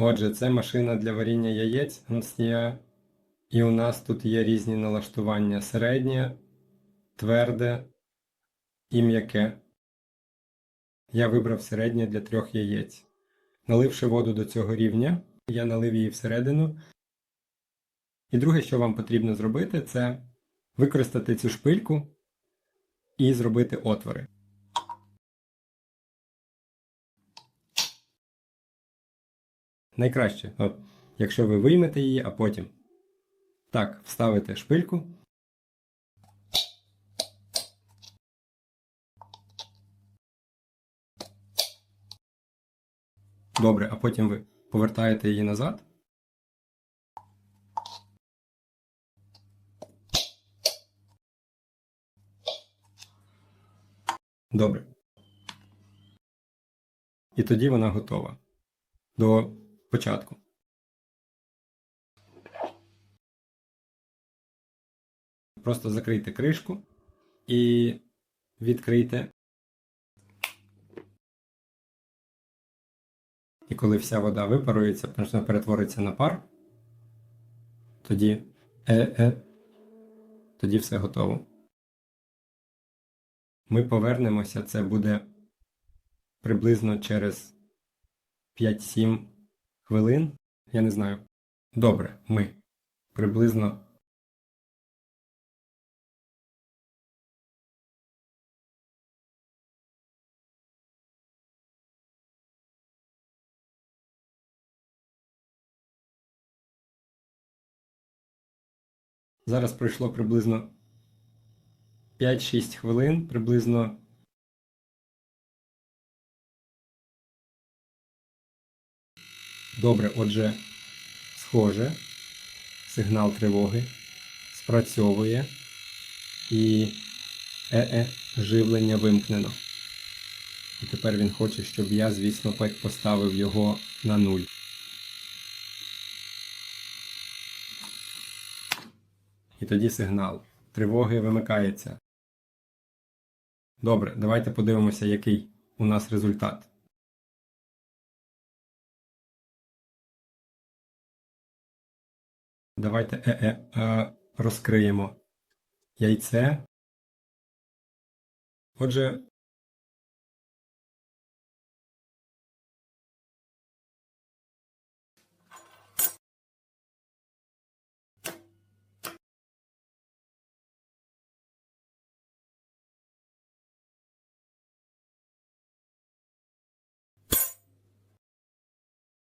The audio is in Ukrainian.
Отже, це машина для варіння яєць Ансія. І у нас тут є різні налаштування: середнє, тверде і м'яке. Я вибрав середнє для трьох яєць. Наливши воду до цього рівня, я налив її всередину. І друге, що вам потрібно зробити, це використати цю шпильку і зробити отвори. Найкраще, от, якщо ви виймете її, а потім так вставите шпильку. Добре, а потім ви повертаєте її назад. Добре. І тоді вона готова до початку. Просто закрийте кришку і відкрийте. І коли вся вода випарується, перетвориться на пар, тоді е-е, тоді все готово. Ми повернемося, це буде приблизно через 5-7 хвилин. Я не знаю. Добре, ми приблизно. Зараз пройшло приблизно 5-6 хвилин, приблизно Добре, отже, схоже, сигнал тривоги спрацьовує і ЕЕ живлення вимкнено. І тепер він хоче, щоб я, звісно, поставив його на нуль. І тоді сигнал тривоги вимикається. Добре, давайте подивимося, який у нас результат. Давайте е -е, е, розкриємо яйце. Отже,